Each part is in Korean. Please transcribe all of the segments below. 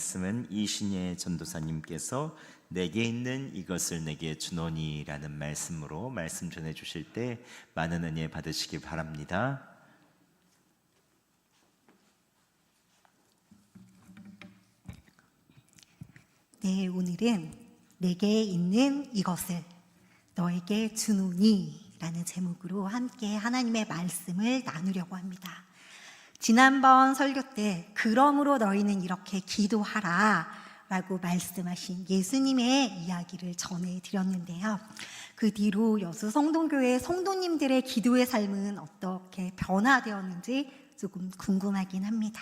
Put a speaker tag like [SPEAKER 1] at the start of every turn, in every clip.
[SPEAKER 1] 말씀은 이신예 전도사님께서 내게 있는 이것을 내게 주노니라는 말씀으로 말씀 전해 주실 때 많은 은혜 받으시기 바랍니다.
[SPEAKER 2] 네, 오늘은 내게 있는 이것을 너에게 주노니 라는 제목으로 함께 하나님의 말씀을 나누려고 합니다. 지난번 설교 때 그러므로 너희는 이렇게 기도하라 라고 말씀하신 예수님의 이야기를 전해 드렸는데요. 그 뒤로 여수 성동교회 성도님들의 기도의 삶은 어떻게 변화되었는지 조금 궁금하긴 합니다.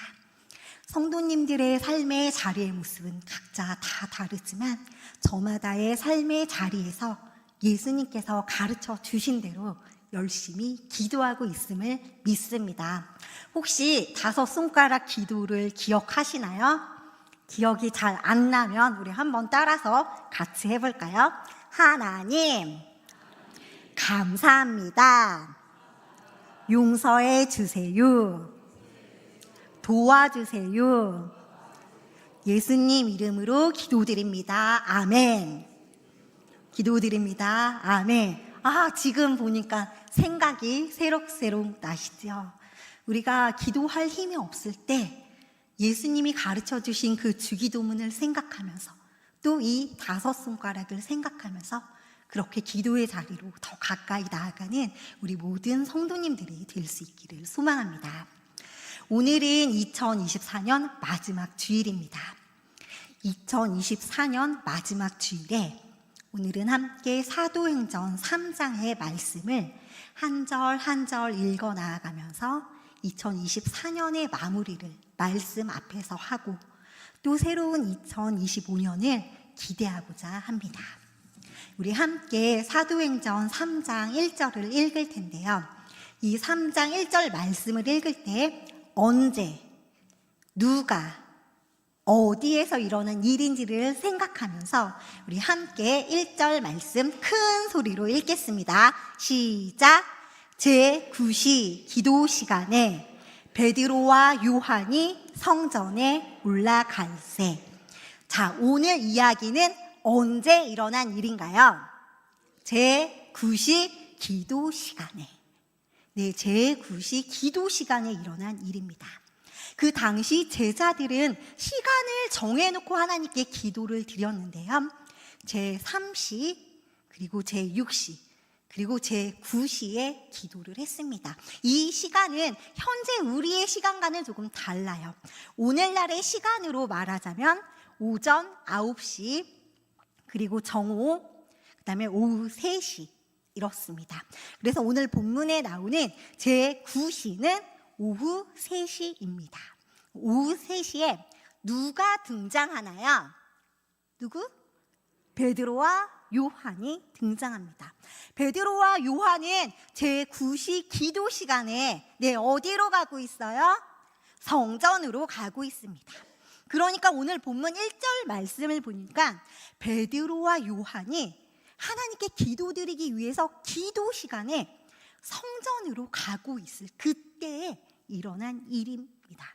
[SPEAKER 2] 성도님들의 삶의 자리의 모습은 각자 다 다르지만 저마다의 삶의 자리에서 예수님께서 가르쳐 주신 대로 열심히 기도하고 있음을 믿습니다. 혹시 다섯 손가락 기도를 기억하시나요? 기억이 잘 안 나면 우리 한번 따라서 같이 해볼까요? 하나님, 감사합니다. 용서해 주세요. 도와주세요. 예수님 이름으로 기도드립니다. 아멘. 기도드립니다. 아멘. 아, 지금 보니까 생각이 새록새록 나시죠? 우리가 기도할 힘이 없을 때 예수님이 가르쳐 주신 그 주기도문을 생각하면서 또 이 다섯 손가락을 생각하면서 그렇게 기도의 자리로 더 가까이 나아가는 우리 모든 성도님들이 될 수 있기를 소망합니다. 오늘은 2024년 마지막 주일입니다. 2024년 마지막 주일에 오늘은 함께 사도행전 3장의 말씀을 한 절 한 절 읽어 나아가면서 2024년의 마무리를 말씀 앞에서 하고 또 새로운 2025년을 기대하고자 합니다. 우리 함께 사도행전 3장 1절을 읽을 텐데요. 이 3장 1절 말씀을 읽을 때 언제, 누가, 어디에서 일어난 일인지를 생각하면서 우리 함께 1절 말씀 큰 소리로 읽겠습니다. 시작. 제9시 기도 시간에 베드로와 요한이 성전에 올라갈세. 자, 오늘 이야기는 언제 일어난 일인가요? 제9시 기도 시간에. 네, 제9시 기도 시간에 일어난 일입니다. 그 당시 제자들은 시간을 정해놓고 하나님께 기도를 드렸는데요. 제3시, 그리고 제6시, 그리고 제 9시에 기도를 했습니다. 이 시간은 현재 우리의 시간과는 조금 달라요. 오늘날의 시간으로 말하자면 오전 9시, 그리고 정오, 그 다음에 오후 3시, 이렇습니다. 그래서 오늘 본문에 나오는 제 9시는 오후 3시입니다. 오후 3시에 누가 등장하나요? 누구? 베드로와 요한이 등장합니다. 베드로와 요한은 제9시 기도 시간에 네, 어디로 가고 있어요? 성전으로 가고 있습니다. 그러니까 오늘 본문 1절 말씀을 보니까 베드로와 요한이 하나님께 기도드리기 위해서 기도 시간에 성전으로 가고 있을 그때에 일어난 일입니다.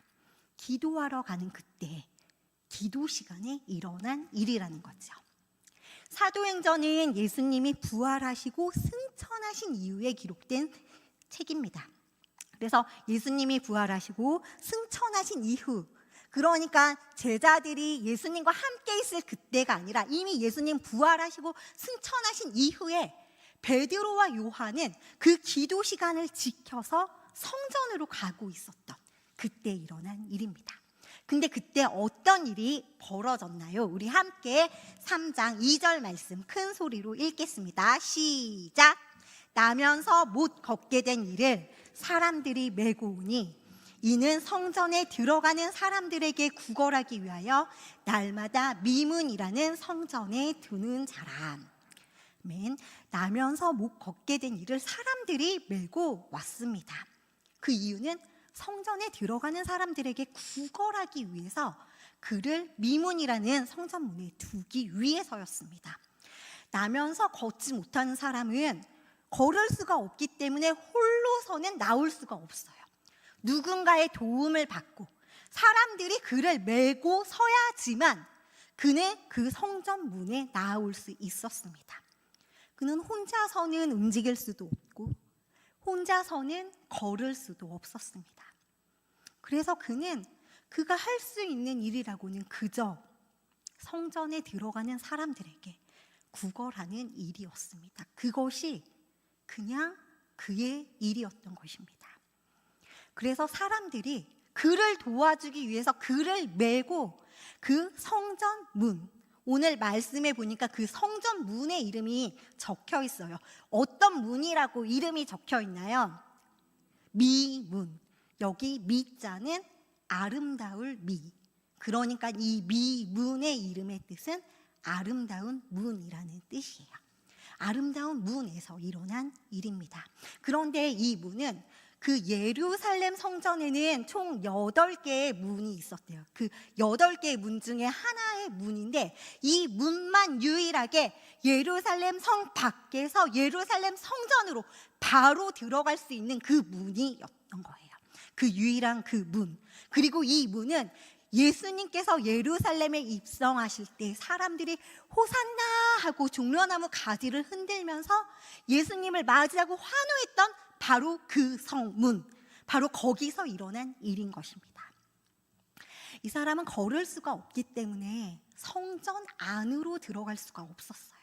[SPEAKER 2] 기도하러 가는 그때 기도 시간에 일어난 일이라는 거죠. 사도행전은 예수님이 부활하시고 승천하신 이후에 기록된 책입니다. 그래서 예수님이 부활하시고 승천하신 이후 그러니까 제자들이 예수님과 함께 있을 그때가 아니라 이미 예수님 부활하시고 승천하신 이후에 베드로와 요한은 그 기도 시간을 지켜서 성전으로 가고 있었던 그때 일어난 일입니다. 근데 그때 어떤 일이 벌어졌나요? 우리 함께 3장 2절 말씀 큰 소리로 읽겠습니다. 시작. 나면서 못 걷게 된 일을 사람들이 메고 오니 이는 성전에 들어가는 사람들에게 구걸하기 위하여 날마다 미문이라는 성전에 두는 자라. 맨 나면서 못 걷게 된 일을 사람들이 메고 왔습니다. 그 이유는 성전에 들어가는 사람들에게 구걸하기 위해서 그를 미문이라는 성전문에 두기 위해서였습니다. 나면서 걷지 못하는 사람은 걸을 수가 없기 때문에 홀로서는 나올 수가 없어요. 누군가의 도움을 받고 사람들이 그를 메고 서야지만 그는 그 성전 문에 나올 수 있었습니다. 그는 혼자서는 움직일 수도 없고 혼자서는 걸을 수도 없었습니다. 그래서 그는 그가 할 수 있는 일이라고는 그저 성전에 들어가는 사람들에게 구걸하는 일이었습니다. 그것이 그냥 그의 일이었던 것입니다. 그래서 사람들이 그를 도와주기 위해서 그를 메고 그 성전 문, 오늘 말씀에 보니까 그 성전 문의 이름이 적혀 있어요. 어떤 문이라고 이름이 적혀 있나요? 미문. 여기 미자는 아름다울 미. 그러니까 이 미문의 이름의 뜻은 아름다운 문이라는 뜻이에요. 아름다운 문에서 일어난 일입니다. 그런데 이 문은 그 예루살렘 성전에는 총 8개의 문이 있었대요. 그 8개의 문 중에 하나의 문인데 이 문만 유일하게 예루살렘 성 밖에서 예루살렘 성전으로 바로 들어갈 수 있는 그 문이었던 거예요. 그 유일한 그 문. 그리고 이 문은 예수님께서 예루살렘에 입성하실 때 사람들이 호산나 하고 종려나무 가지를 흔들면서 예수님을 맞이하고 환호했던 바로 그 성문, 바로 거기서 일어난 일인 것입니다. 이 사람은 걸을 수가 없기 때문에 성전 안으로 들어갈 수가 없었어요.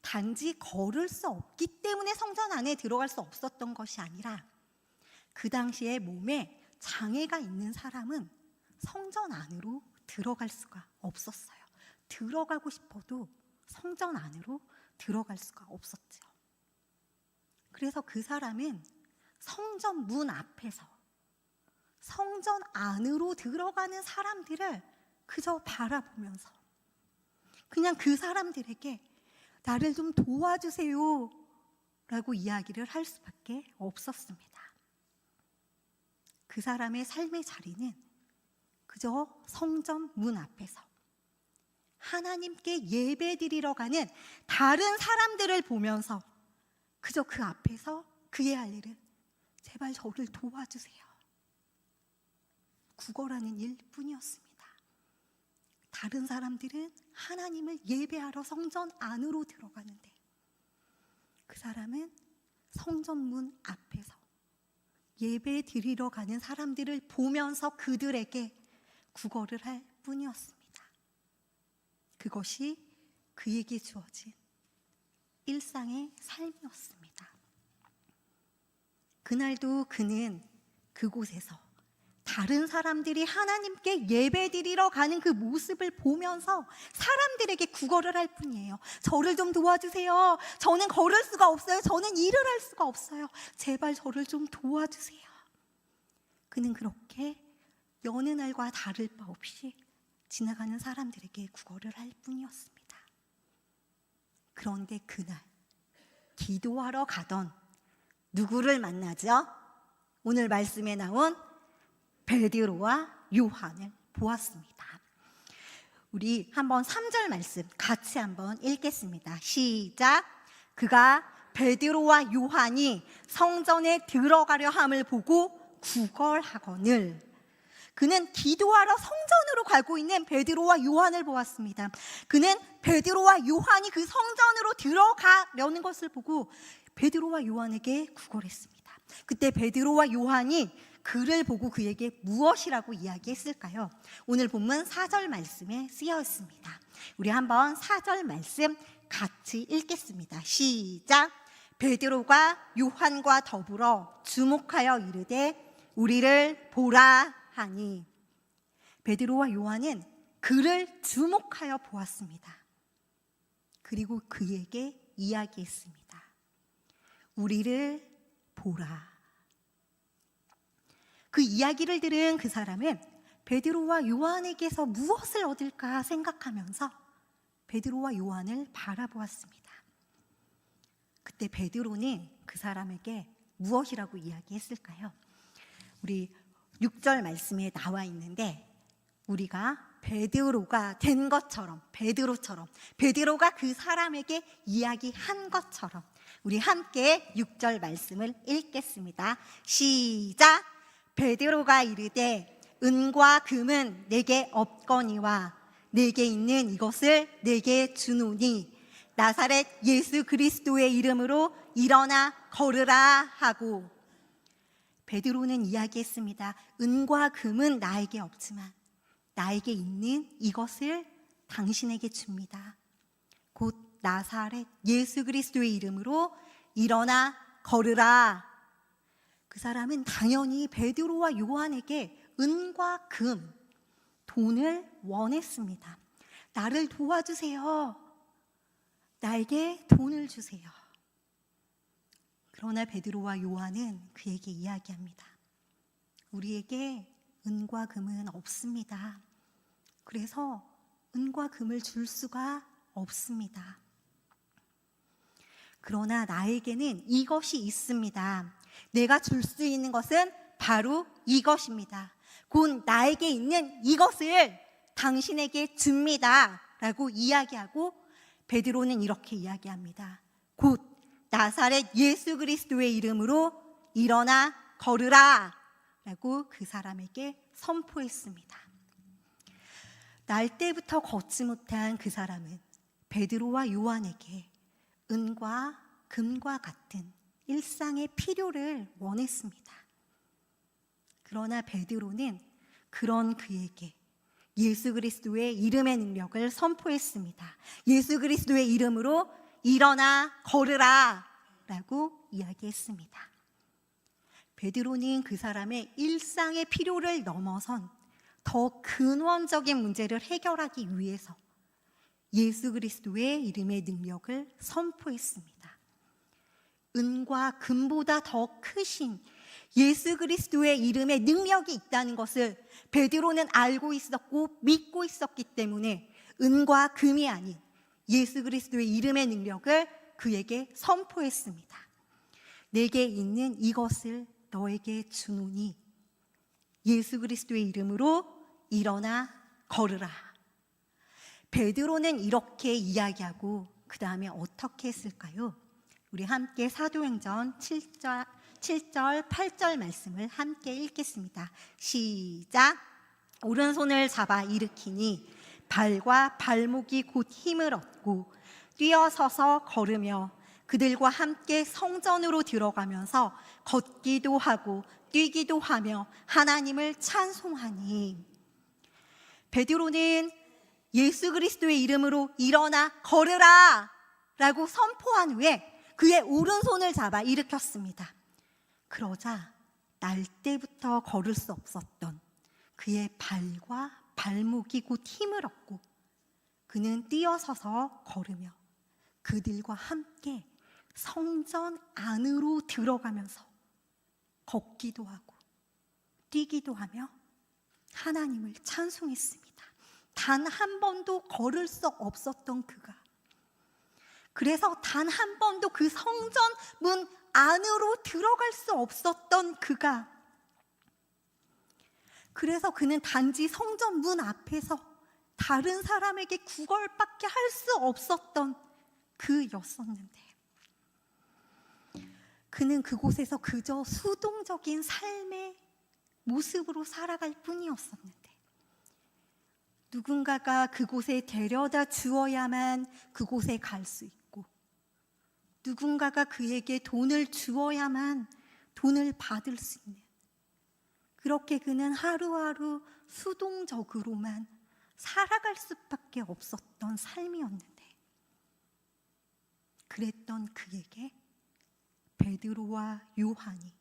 [SPEAKER 2] 단지 걸을 수 없기 때문에 성전 안에 들어갈 수 없었던 것이 아니라 그 당시에 몸에 장애가 있는 사람은 성전 안으로 들어갈 수가 없었어요. 들어가고 싶어도 성전 안으로 들어갈 수가 없었죠. 그래서 그 사람은 성전 문 앞에서 성전 안으로 들어가는 사람들을 그저 바라보면서 그냥 그 사람들에게 나를 좀 도와주세요 라고 이야기를 할 수밖에 없었습니다. 그 사람의 삶의 자리는 그저 성전 문 앞에서 하나님께 예배 드리러 가는 다른 사람들을 보면서 그저 그 앞에서 그의 할 일은 제발 저를 도와주세요. 구걸하는 일뿐이었습니다. 다른 사람들은 하나님을 예배하러 성전 안으로 들어가는데 그 사람은 성전 문 앞에서 예배 드리러 가는 사람들을 보면서 그들에게 구걸을 할 뿐이었습니다. 그것이 그에게 주어진 일상의 삶이었습니다. 그날도 그는 그곳에서 다른 사람들이 하나님께 예배 드리러 가는 그 모습을 보면서 사람들에게 구걸을 할 뿐이에요. 저를 좀 도와주세요. 저는 걸을 수가 없어요. 저는 일을 할 수가 없어요. 제발 저를 좀 도와주세요. 그는 그렇게 여느 날과 다를 바 없이 지나가는 사람들에게 구걸을 할 뿐이었습니다. 그런데 그날 기도하러 가던 누구를 만나죠? 오늘 말씀에 나온 베드로와 요한을 보았습니다. 우리 한번 3절 말씀 같이 한번 읽겠습니다. 시작. 그가 베드로와 요한이 성전에 들어가려 함을 보고 구걸하거늘 그는 기도하러 성전으로 가고 있는 베드로와 요한을 보았습니다. 그는 베드로와 요한이 그 성전으로 들어가려는 것을 보고 베드로와 요한에게 구걸했습니다. 그때 베드로와 요한이 그를 보고 그에게 무엇이라고 이야기했을까요? 오늘 본문 4절 말씀에 쓰여 있습니다. 우리 한번 4절 말씀 같이 읽겠습니다. 시작. 베드로가 요한과 더불어 주목하여 이르되 우리를 보라 하니 베드로와 요한은 그를 주목하여 보았습니다. 그리고 그에게 이야기했습니다. 우리를 보라. 그 이야기를 들은 그 사람은 베드로와 요한에게서 무엇을 얻을까 생각하면서 베드로와 요한을 바라보았습니다. 그때 베드로는 그 사람에게 무엇이라고 이야기했을까요? 우리 6절 말씀에 나와 있는데 우리가 베드로가 된 것처럼 베드로처럼 베드로가 그 사람에게 이야기한 것처럼 우리 함께 6절 말씀을 읽겠습니다. 시작. 베드로가 이르되 은과 금은 내게 없거니와 내게 있는 이것을 내게 주노니 나사렛 예수 그리스도의 이름으로 일어나 걸으라 하고 베드로는 이야기했습니다. 은과 금은 나에게 없지만 나에게 있는 이것을 당신에게 줍니다. 곧 나사렛 예수 그리스도의 이름으로 일어나 걸으라. 그 사람은 당연히 베드로와 요한에게 은과 금, 돈을 원했습니다. 나를 도와주세요. 나에게 돈을 주세요. 그러나 베드로와 요한은 그에게 이야기합니다. 우리에게 은과 금은 없습니다. 그래서 은과 금을 줄 수가 없습니다. 그러나 나에게는 이것이 있습니다. 내가 줄 수 있는 것은 바로 이것입니다. 곧 나에게 있는 이것을 당신에게 줍니다. 라고 이야기하고 베드로는 이렇게 이야기합니다. 곧 나사렛 예수 그리스도의 이름으로 일어나 걸으라. 라고 그 사람에게 선포했습니다. 날 때부터 걷지 못한 그 사람은 베드로와 요한에게 은과 금과 같은 일상의 필요를 원했습니다. 그러나 베드로는 그런 그에게 예수 그리스도의 이름의 능력을 선포했습니다. 예수 그리스도의 이름으로 일어나 걸으라 라고 이야기했습니다. 베드로는 그 사람의 일상의 필요를 넘어선 더 근원적인 문제를 해결하기 위해서 예수 그리스도의 이름의 능력을 선포했습니다. 은과 금보다 더 크신 예수 그리스도의 이름의 능력이 있다는 것을 베드로는 알고 있었고 믿고 있었기 때문에 은과 금이 아닌 예수 그리스도의 이름의 능력을 그에게 선포했습니다. 내게 있는 이것을 너에게 주노니 예수 그리스도의 이름으로 일어나 걸으라. 베드로는 이렇게 이야기하고 그 다음에 어떻게 했을까요? 우리 함께 사도행전 7절, 7절, 8절 말씀을 함께 읽겠습니다. 시작. 오른손을 잡아 일으키니 발과 발목이 곧 힘을 얻고 뛰어서서 걸으며 그들과 함께 성전으로 들어가면서 걷기도 하고 뛰기도 하며 하나님을 찬송하니 베드로는 예수 그리스도의 이름으로 일어나 걸으라 라고 선포한 후에 그의 오른손을 잡아 일으켰습니다. 그러자 날 때부터 걸을 수 없었던 그의 발과 발목이 곧 힘을 얻고 그는 뛰어서서 걸으며 그들과 함께 성전 안으로 들어가면서 걷기도 하고 뛰기도 하며 하나님을 찬송했습니다. 단 한 번도 걸을 수 없었던 그가 그래서 단 한 번도 그 성전 문 안으로 들어갈 수 없었던 그가 그래서 그는 단지 성전 문 앞에서 다른 사람에게 구걸밖에 할 수 없었던 그였었는데 그는 그곳에서 그저 수동적인 삶의 모습으로 살아갈 뿐이었었는데 누군가가 그곳에 데려다 주어야만 그곳에 갈 수 있고 누군가가 그에게 돈을 주어야만 돈을 받을 수 있는 그렇게 그는 하루하루 수동적으로만 살아갈 수밖에 없었던 삶이었는데 그랬던 그에게 베드로와 요한이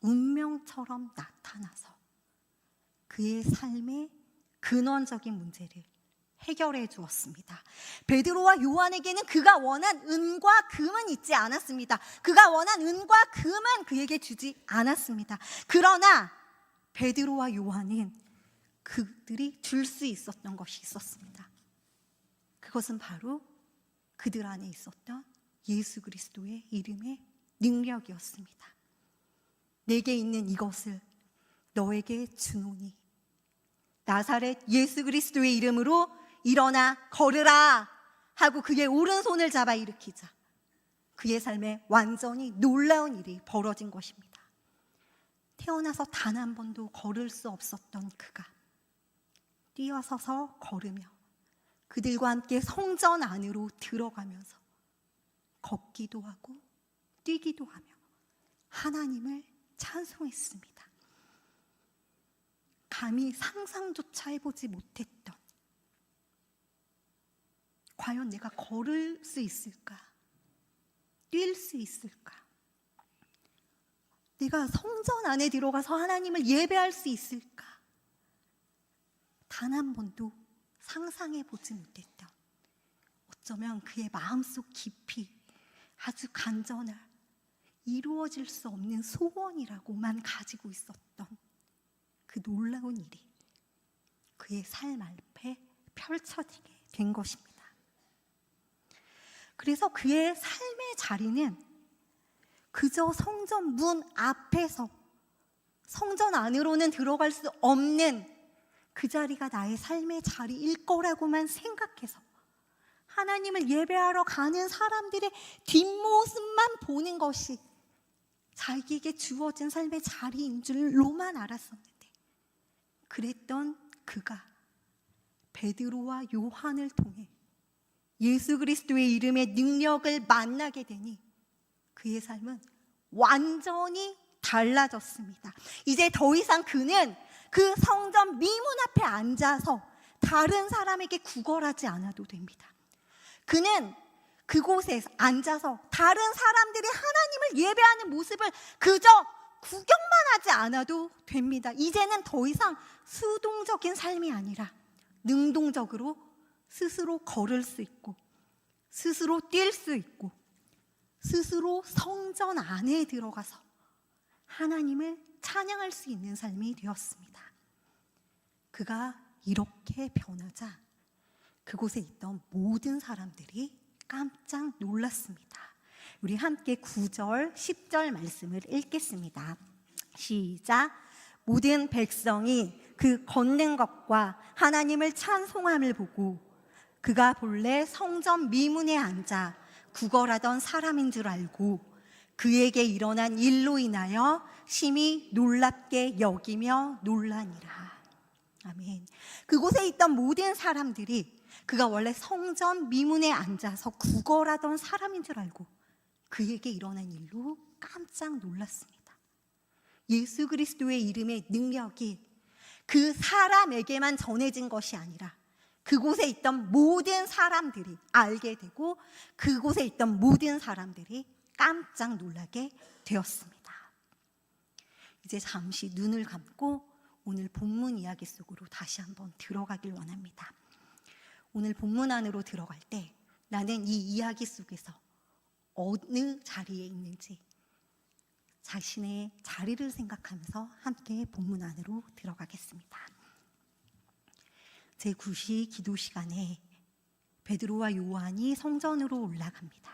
[SPEAKER 2] 운명처럼 나타나서 그의 삶의 근원적인 문제를 해결해 주었습니다. 베드로와 요한에게는 그가 원한 은과 금은 있지 않았습니다. 그가 원한 은과 금은 그에게 주지 않았습니다. 그러나 베드로와 요한은 그들이 줄 수 있었던 것이 있었습니다. 그것은 바로 그들 안에 있었던 예수 그리스도의 이름의 능력이었습니다. 내게 있는 이것을 너에게 주노니 나사렛 예수 그리스도의 이름으로 일어나 걸으라 하고 그의 오른손을 잡아 일으키자 그의 삶에 완전히 놀라운 일이 벌어진 것입니다. 태어나서 단 한 번도 걸을 수 없었던 그가 뛰어서서 걸으며 그들과 함께 성전 안으로 들어가면서 걷기도 하고 뛰기도 하며 하나님을 찬송했습니다. 감히 상상조차 해보지 못했던 과연 내가 걸을 수 있을까? 뛸 수 있을까? 내가 성전 안에 들어가서 하나님을 예배할 수 있을까? 단 한 번도 상상해 보지 못했던 어쩌면 그의 마음속 깊이 아주 간절한 이루어질 수 없는 소원이라고만 가지고 있었던 그 놀라운 일이 그의 삶 앞에 펼쳐지게 된 것입니다. 그래서 그의 삶의 자리는 그저 성전 문 앞에서 성전 안으로는 들어갈 수 없는 그 자리가 나의 삶의 자리일 거라고만 생각해서 하나님을 예배하러 가는 사람들의 뒷모습만 보는 것이 자기에게 주어진 삶의 자리인 줄로만 알았었는데 그랬던 그가 베드로와 요한을 통해 예수 그리스도의 이름의 능력을 만나게 되니 그의 삶은 완전히 달라졌습니다. 이제 더 이상 그는 그 성전 미문 앞에 앉아서 다른 사람에게 구걸하지 않아도 됩니다. 그는 그곳에 앉아서 다른 사람들이 하나님을 예배하는 모습을 그저 구경만 하지 않아도 됩니다. 이제는 더 이상 수동적인 삶이 아니라 능동적으로 스스로 걸을 수 있고 스스로 뛸 수 있고 스스로 성전 안에 들어가서 하나님을 찬양할 수 있는 삶이 되었습니다. 그가 이렇게 변하자 그곳에 있던 모든 사람들이 깜짝 놀랐습니다. 우리 함께 9절, 10절 말씀을 읽겠습니다. 시작. 모든 백성이 그 걷는 것과 하나님을 찬송함을 보고 그가 본래 성전 미문에 앉아 구걸하던 사람인 줄 알고 그에게 일어난 일로 인하여 심히 놀랍게 여기며 놀라니라. 아멘. 그곳에 있던 모든 사람들이 그가 원래 성전 미문에 앉아서 구걸하던 사람인 줄 알고 그에게 일어난 일로 깜짝 놀랐습니다. 예수 그리스도의 이름의 능력이 그 사람에게만 전해진 것이 아니라 그곳에 있던 모든 사람들이 알게 되고 그곳에 있던 모든 사람들이 깜짝 놀라게 되었습니다. 이제 잠시 눈을 감고 오늘 본문 이야기 속으로 다시 한번 들어가길 원합니다. 오늘 본문 안으로 들어갈 때 나는 이 이야기 속에서 어느 자리에 있는지 자신의 자리를 생각하면서 함께 본문 안으로 들어가겠습니다. 제 9시 기도 시간에 베드로와 요한이 성전으로 올라갑니다.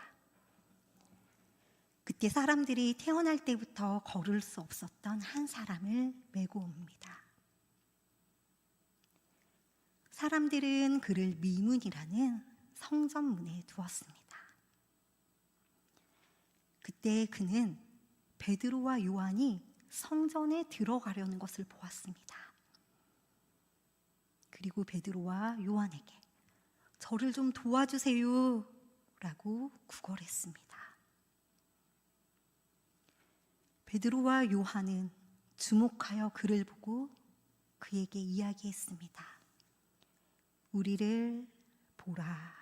[SPEAKER 2] 그때 사람들이 태어날 때부터 걸을 수 없었던 한 사람을 메고 옵니다. 사람들은 그를 미문이라는 성전문에 두었습니다. 그때 그는 베드로와 요한이 성전에 들어가려는 것을 보았습니다. 그리고 베드로와 요한에게 저를 좀 도와주세요 라고 구걸했습니다. 베드로와 요한은 주목하여 그를 보고 그에게 이야기했습니다. 우리를 보라.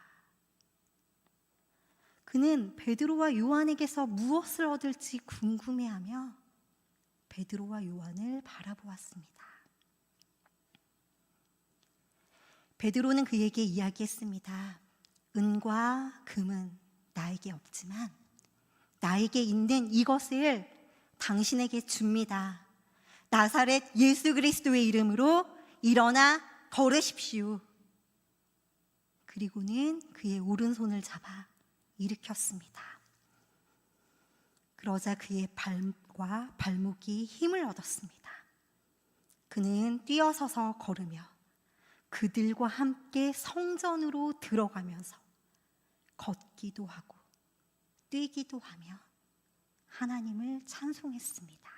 [SPEAKER 2] 그는 베드로와 요한에게서 무엇을 얻을지 궁금해하며 베드로와 요한을 바라보았습니다. 베드로는 그에게 이야기했습니다. 은과 금은 나에게 없지만 나에게 있는 이것을 당신에게 줍니다. 나사렛 예수 그리스도의 이름으로 일어나 걸으십시오. 그리고는 그의 오른손을 잡아 일으켰습니다. 그러자 그의 발과 발목이 힘을 얻었습니다. 그는 뛰어서서 걸으며 그들과 함께 성전으로 들어가면서 걷기도 하고 뛰기도 하며 하나님을 찬송했습니다.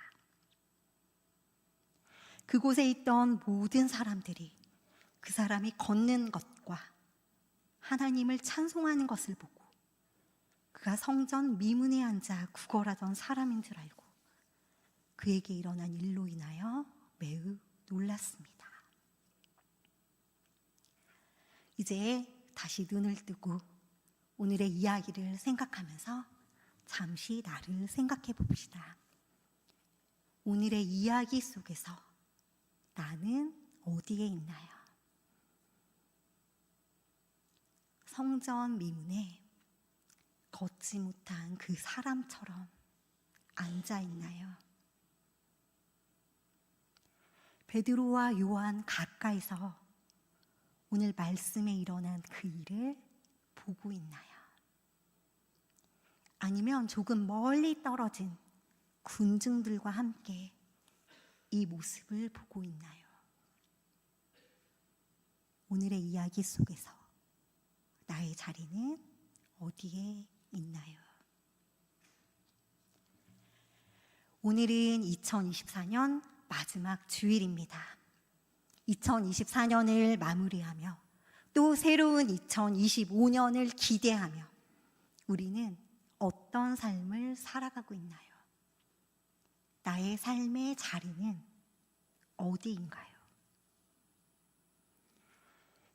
[SPEAKER 2] 그곳에 있던 모든 사람들이 그 사람이 걷는 것과 하나님을 찬송하는 것을 보고 그가 성전 미문에 앉아 구걸하던 사람인 줄 알고 그에게 일어난 일로 인하여 매우 놀랐습니다. 이제 다시 눈을 뜨고 오늘의 이야기를 생각하면서 잠시 나를 생각해 봅시다. 오늘의 이야기 속에서 나는 어디에 있나요? 성전 미문에 걷지 못한 그 사람처럼 앉아 있나요? 베드로와 요한 가까이서 오늘 말씀에 일어난 그 일을 보고 있나요? 아니면 조금 멀리 떨어진 군중들과 함께 이 모습을 보고 있나요? 오늘의 이야기 속에서 나의 자리는 어디에 있나요? 오늘은 2024년 마지막 주일입니다. 2024년을 마무리하며 또 새로운 2025년을 기대하며 우리는 어떤 삶을 살아가고 있나요? 나의 삶의 자리는 어디인가요?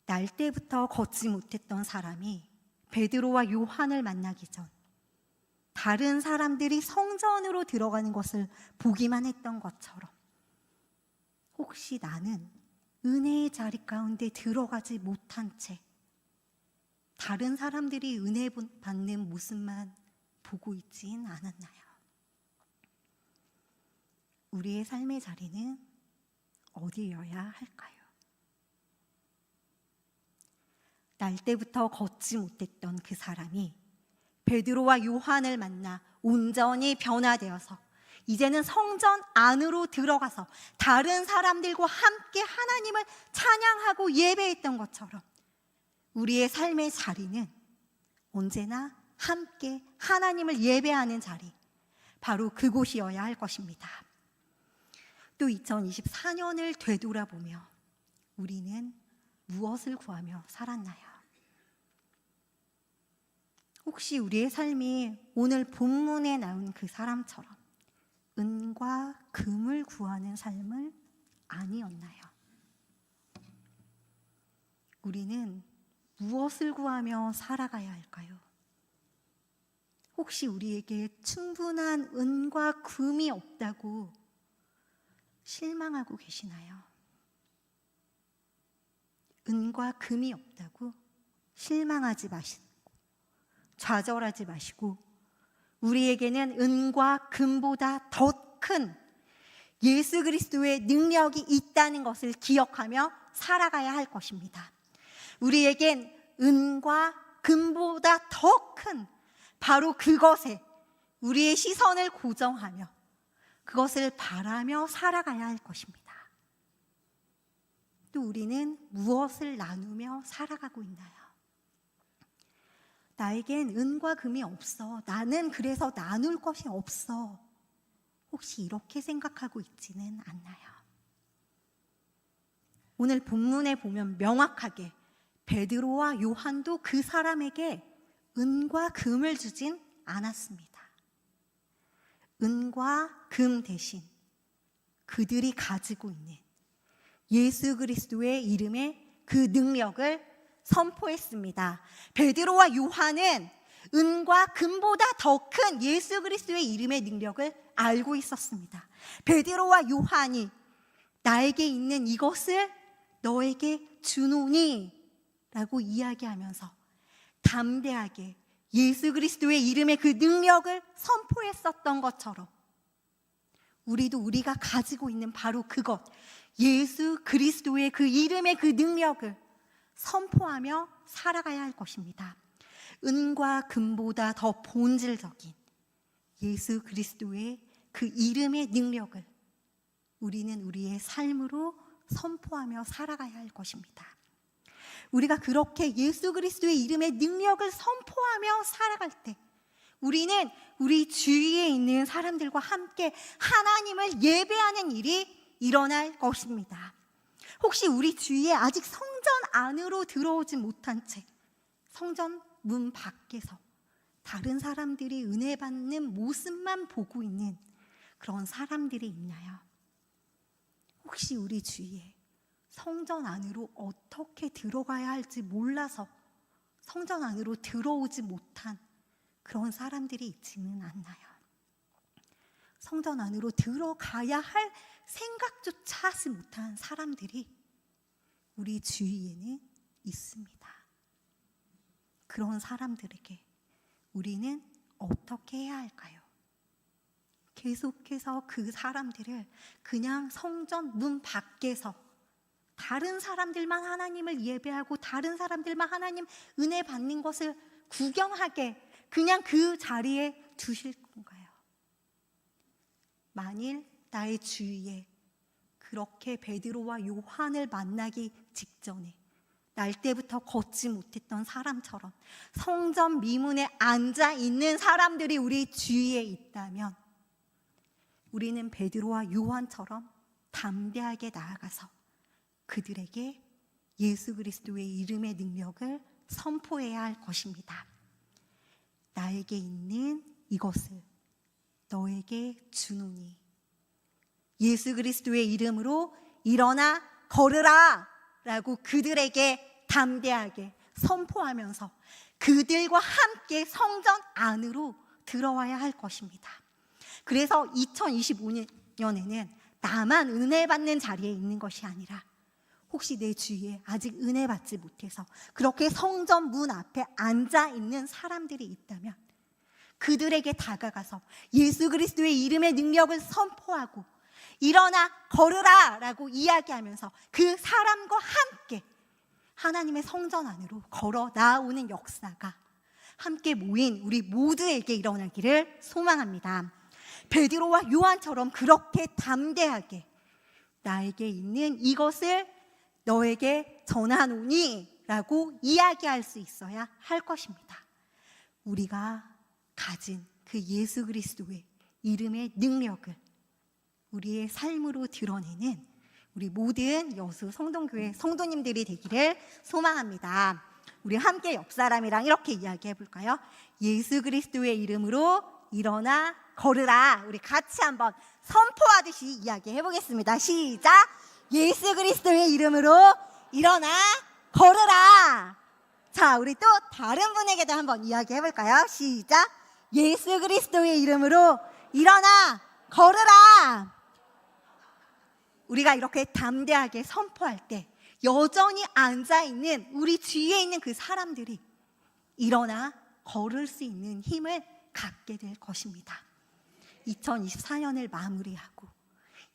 [SPEAKER 2] 날 때부터 걷지 못했던 사람이 베드로와 요한을 만나기 전 다른 사람들이 성전으로 들어가는 것을 보기만 했던 것처럼 혹시 나는 은혜의 자리 가운데 들어가지 못한 채 다른 사람들이 은혜 받는 모습만 보고 있진 않았나요? 우리의 삶의 자리는 어디여야 할까요? 날 때부터 걷지 못했던 그 사람이 베드로와 요한을 만나 온전히 변화되어서 이제는 성전 안으로 들어가서 다른 사람들과 함께 하나님을 찬양하고 예배했던 것처럼 우리의 삶의 자리는 언제나 함께 하나님을 예배하는 자리, 바로 그곳이어야 할 것입니다. 또 2024년을 되돌아보며 우리는 무엇을 구하며 살았나요? 혹시 우리의 삶이 오늘 본문에 나온 그 사람처럼 은과 금을 구하는 삶을 아니었나요? 우리는 무엇을 구하며 살아가야 할까요? 혹시 우리에게 충분한 은과 금이 없다고 실망하고 계시나요? 은과 금이 없다고 실망하지 마시고 좌절하지 마시고 우리에게는 은과 금보다 더 큰 예수 그리스도의 능력이 있다는 것을 기억하며 살아가야 할 것입니다. 우리에겐 은과 금보다 더 큰 바로 그것에 우리의 시선을 고정하며 그것을 바라며 살아가야 할 것입니다. 또 우리는 무엇을 나누며 살아가고 있나요? 나에겐 은과 금이 없어. 나는 그래서 나눌 것이 없어. 혹시 이렇게 생각하고 있지는 않나요? 오늘 본문에 보면 명확하게 베드로와 요한도 그 사람에게 은과 금을 주진 않았습니다. 은과 금 대신 그들이 가지고 있는 예수 그리스도의 이름의 그 능력을 선포했습니다. 베드로와 요한은 은과 금보다 더 큰 예수 그리스도의 이름의 능력을 알고 있었습니다. 베드로와 요한이 나에게 있는 이것을 너에게 주노니 라고 이야기하면서 담대하게 예수 그리스도의 이름의 그 능력을 선포했었던 것처럼 우리도 우리가 가지고 있는 바로 그것, 예수 그리스도의 그 이름의 그 능력을 선포하며 살아가야 할 것입니다. 은과 금보다 더 본질적인 예수 그리스도의 그 이름의 능력을 우리는 우리의 삶으로 선포하며 살아가야 할 것입니다. 우리가 그렇게 예수 그리스도의 이름의 능력을 선포하며 살아갈 때 우리는 우리 주위에 있는 사람들과 함께 하나님을 예배하는 일이 일어날 것입니다. 혹시 우리 주위에 아직 성전 안으로 들어오지 못한 채 성전 문 밖에서 다른 사람들이 은혜 받는 모습만 보고 있는 그런 사람들이 있나요? 혹시 우리 주위에 성전 안으로 어떻게 들어가야 할지 몰라서 성전 안으로 들어오지 못한 그런 사람들이 있지는 않나요? 성전 안으로 들어가야 할 생각조차 하지 못한 사람들이 우리 주위에는 있습니다. 그런 사람들에게 우리는 어떻게 해야 할까요? 계속해서 그 사람들을 그냥 성전 문 밖에서 다른 사람들만 하나님을 예배하고 다른 사람들만 하나님 은혜 받는 것을 구경하게 그냥 그 자리에 두실 건가요? 만일 나의 주위에 그렇게 베드로와 요한을 만나기 직전에 날 때부터 걷지 못했던 사람처럼 성전 미문에 앉아 있는 사람들이 우리 주위에 있다면 우리는 베드로와 요한처럼 담대하게 나아가서 그들에게 예수 그리스도의 이름의 능력을 선포해야 할 것입니다. 나에게 있는 이것을 너에게 주노니 예수 그리스도의 이름으로 일어나 걸으라 라고 그들에게 담대하게 선포하면서 그들과 함께 성전 안으로 들어와야 할 것입니다. 그래서 2025년에는 나만 은혜 받는 자리에 있는 것이 아니라 혹시 내 주위에 아직 은혜 받지 못해서 그렇게 성전 문 앞에 앉아 있는 사람들이 있다면 그들에게 다가가서 예수 그리스도의 이름의 능력을 선포하고 일어나 걸으라 라고 이야기하면서 그 사람과 함께 하나님의 성전 안으로 걸어 나오는 역사가 함께 모인 우리 모두에게 일어나기를 소망합니다. 베드로와 요한처럼 그렇게 담대하게 나에게 있는 이것을 너에게 전하노니 라고 이야기할 수 있어야 할 것입니다. 우리가 가진 그 예수 그리스도의 이름의 능력을 우리의 삶으로 드러내는 우리 모든 여수 성동교회 성도님들이 되기를 소망합니다. 우리 함께 옆 사람이랑 이렇게 이야기해 볼까요? 예수 그리스도의 이름으로 일어나 걸으라. 우리 같이 한번 선포하듯이 이야기해 보겠습니다. 시작. 예수 그리스도의 이름으로 일어나 걸으라. 자, 우리 또 다른 분에게도 한번 이야기해 볼까요? 시작. 예수 그리스도의 이름으로 일어나 걸으라. 우리가 이렇게 담대하게 선포할 때 여전히 앉아 있는 우리 뒤에 있는 그 사람들이 일어나 걸을 수 있는 힘을 갖게 될 것입니다. 2024년을 마무리하고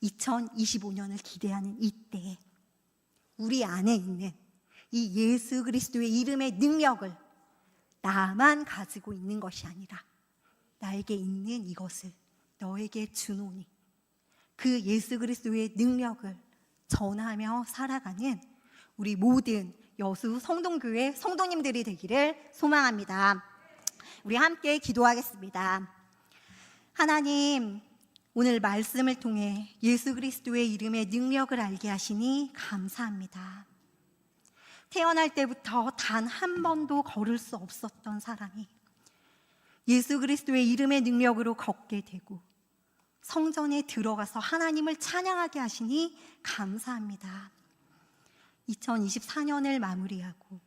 [SPEAKER 2] 2025년을 기대하는 이때에 우리 안에 있는 이 예수 그리스도의 이름의 능력을 나만 가지고 있는 것이 아니라 나에게 있는 이것을 너에게 주노니 그 예수 그리스도의 능력을 전하며 살아가는 우리 모든 여수 성동교회 성도님들이 되기를 소망합니다. 우리 함께 기도하겠습니다. 하나님, 오늘 말씀을 통해 예수 그리스도의 이름의 능력을 알게 하시니 감사합니다. 태어날 때부터 단 한 번도 걸을 수 없었던 사람이 예수 그리스도의 이름의 능력으로 걷게 되고 성전에 들어가서 하나님을 찬양하게 하시니 감사합니다. 2024년을 마무리하고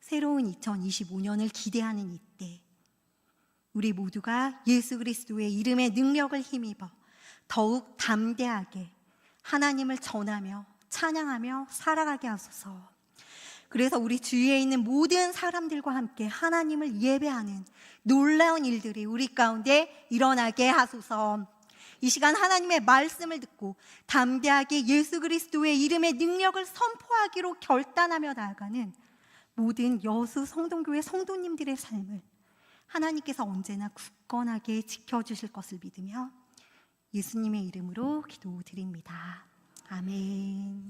[SPEAKER 2] 새로운 2025년을 기대하는 이때 우리 모두가 예수 그리스도의 이름의 능력을 힘입어 더욱 담대하게 하나님을 전하며 찬양하며 살아가게 하소서. 그래서 우리 주위에 있는 모든 사람들과 함께 하나님을 예배하는 놀라운 일들이 우리 가운데 일어나게 하소서. 이 시간 하나님의 말씀을 듣고 담대하게 예수 그리스도의 이름의 능력을 선포하기로 결단하며 나아가는 모든 여수 성동교회 성도님들의 삶을 하나님께서 언제나 굳건하게 지켜주실 것을 믿으며 예수님의 이름으로 기도드립니다. 아멘.